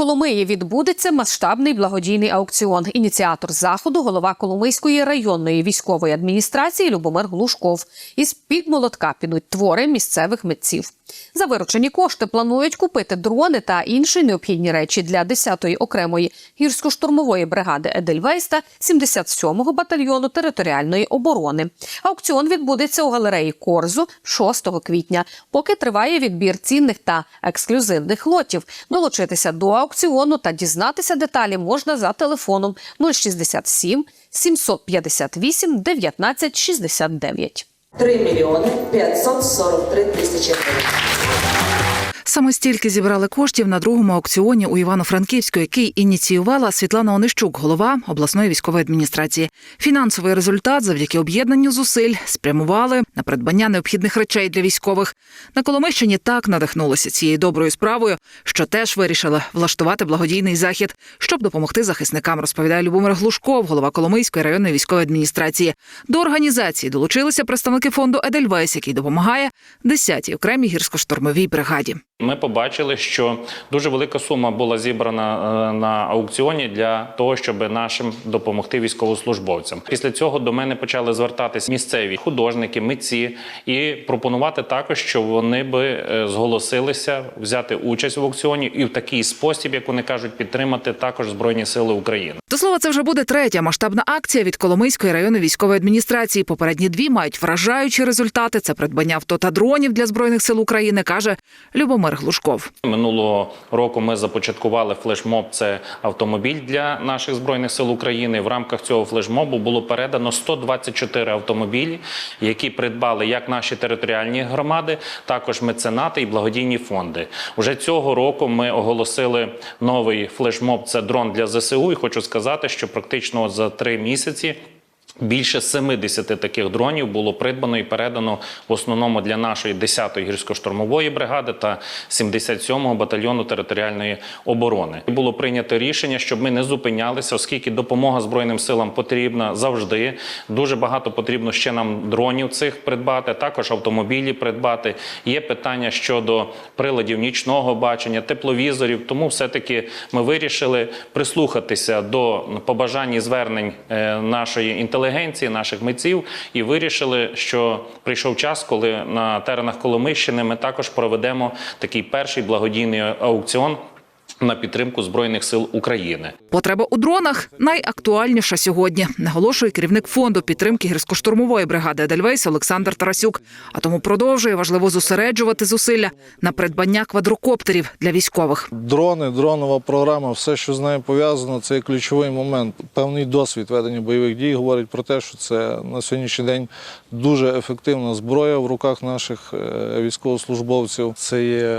Коломиї відбудеться масштабний благодійний аукціон. Ініціатор заходу, голова Коломийської районної військової адміністрації Любомир Глушков. Із під молотка підуть твори місцевих митців. За виручені кошти планують купити дрони та інші необхідні речі для 10-ї окремої гірсько-штурмової бригади Едельвейста 77-го батальйону територіальної оборони. Аукціон відбудеться у галереї Корзу 6 квітня, поки триває відбір цінних та ексклюзивних лотів. Долучитися до аукціону та дізнатися деталі можна за телефоном 067 758 19 69. 3 мільйони 543 тисячі гривень. Саме стільки зібрали коштів на другому аукціоні у Івано-Франківську, який ініціювала Світлана Онищук, голова обласної військової адміністрації. Фінансовий результат завдяки об'єднанню зусиль спрямували на придбання необхідних речей для військових. На Коломищині так надихнулися цією доброю справою, що теж вирішили влаштувати благодійний захід, щоб допомогти захисникам. Розповідає Любомир Глушков, голова Коломийської районної військової адміністрації. До організації долучилися представники фонду Едельвейс, який допомагає 10-й окремій гірсько-штурмовій бригаді. Ми побачили, що дуже велика сума була зібрана е, на аукціоні для того, щоб нашим допомогти військовослужбовцям. Після цього до мене почали звертатись місцеві художники, митці і пропонувати також, що вони би е, зголосилися взяти участь в аукціоні і в такий спосіб, як вони кажуть, підтримати також збройні сили України. До слова, це вже буде третя масштабна акція від Коломийської районної військової адміністрації. Попередні дві мають вражаючі результати. Це придбання авто та дронів для збройних сил України, каже Любомир Глушков. Минулого року ми започаткували флешмоб. Це автомобіль для наших збройних сил України. В рамках цього флешмобу було передано 124 автомобілі, які придбали як наші територіальні громади, також меценати і благодійні фонди. Уже цього року ми оголосили новий флешмоб. Це дрон для ЗСУ. І хочу сказати, що практично за три місяці. Більше 70 таких дронів було придбано і передано в основному для нашої 10-ї гірсько-штурмової бригади та 77-го батальйону територіальної оборони. І Було прийнято рішення, щоб ми не зупинялися, оскільки допомога збройним силам потрібна завжди. Дуже багато потрібно ще нам дронів цих придбати, також автомобілі придбати. Є питання щодо приладів нічного бачення, тепловізорів. Тому все-таки ми вирішили прислухатися до побажань і звернень е, нашої інтелігенції, наших митців, і вирішили, що прийшов час, коли на теренах Коломищини ми також проведемо такий перший благодійний аукціон на підтримку збройних сил України. Потреба у дронах найактуальніша сьогодні, наголошує керівник фонду підтримки гірсько-штурмової бригади Едельвейс Олександр Тарасюк. А тому продовжує важливо зосереджувати зусилля на придбання квадрокоптерів для військових. Дрони, дронова програма, все, що з нею пов'язано, це ключовий момент. Певний досвід ведення бойових дій говорить про те, що це на сьогоднішній день дуже ефективна зброя в руках наших е, військовослужбовців. Це є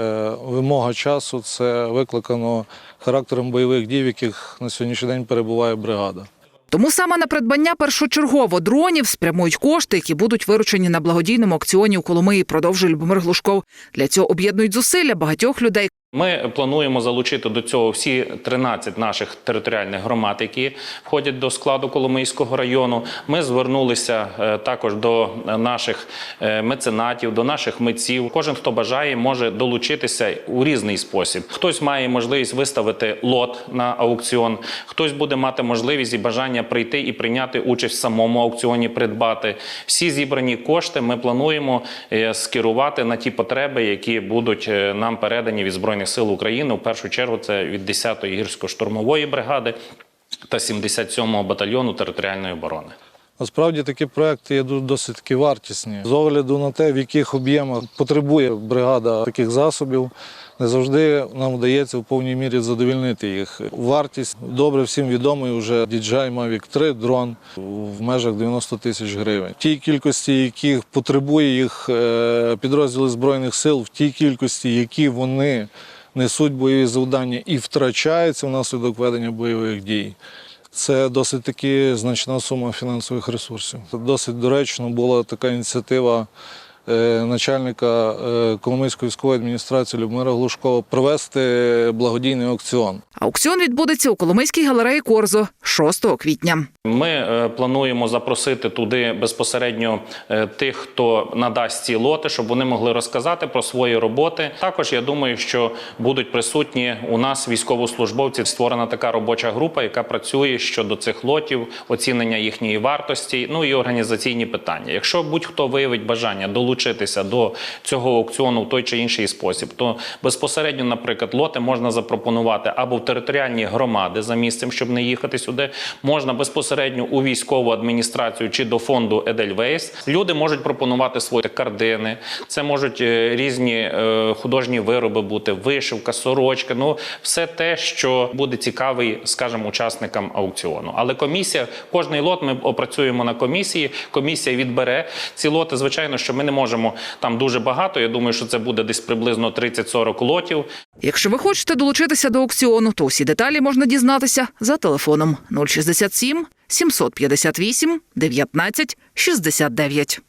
вимога часу, це викликано характером бойових дій, в яких на сьогоднішній день перебуває бригада. Тому саме на придбання першочергово дронів спрямують кошти, які будуть виручені на благодійному акціоні у Коломиї. Продовжує Любомир Глушков. Для цього об'єднують зусилля багатьох людей. Ми плануємо залучити до цього всі 13 наших територіальних громад, які входять до складу Коломийського району. Ми звернулися е, також до наших е, меценатів, до наших митців. Кожен, хто бажає, може долучитися у різний спосіб. Хтось має можливість виставити лот на аукціон, хтось буде мати можливість і бажання прийти і прийняти участь в самому аукціоні, придбати. Всі зібрані кошти ми плануємо е, скерувати на ті потреби, які будуть е, нам передані від збройних сил України. У першу чергу це від 10-ї гірсько-штурмової бригади та 77-го батальйону територіальної оборони. Насправді такі проекти є досить таки вартісні. З огляду на те, в яких об'ємах потребує бригада таких засобів, не завжди нам вдається в повній мірі задовільнити їх. Вартість добре всім відомий вже DJI Mavic 3 дрон в межах 90 тисяч гривень. Тій кількості, яких потребує їх е, підрозділи Збройних сил, в тій кількості, які вони несуть бойові завдання і втрачаються внаслідок ведення бойових дій. Це досить таки значна сума фінансових ресурсів. Досить доречно була така ініціатива начальника е, Коломийської військової адміністрації Любомира Глушкова провести благодійний аукціон. Аукціон відбудеться у Коломийській галереї Корзо 6 квітня. Ми е, плануємо запросити туди безпосередньо е, тих, хто надасть ці лоти, щоб вони могли розказати про свої роботи. Також я думаю, що будуть присутні у нас військовослужбовці. Створена така робоча група, яка працює щодо цих лотів, оцінення їхньої вартості, ну і організаційні питання. Якщо будь-хто виявить бажання долучитися до цього аукціону в той чи інший спосіб, то безпосередньо, наприклад, лоти можна запропонувати або в територіальні громади за місцем, щоб не їхати сюди. Можна безпосередньо у військову адміністрацію чи до фонду Едельвейс. Люди можуть пропонувати свої картини. Це можуть е, різні е, художні вироби бути, вишивка, сорочка. Ну все те, що буде цікавий, скажімо, учасникам аукціону. Але комісія, кожний лот ми опрацюємо на комісії. Комісія відбере ці лоти. Звичайно, що ми не можемо там дуже багато. Я думаю, що це буде десь приблизно 30-40 лотів. Якщо ви хочете долучитися до аукціону, то усі деталі можна дізнатися за телефоном 067 758 19 69.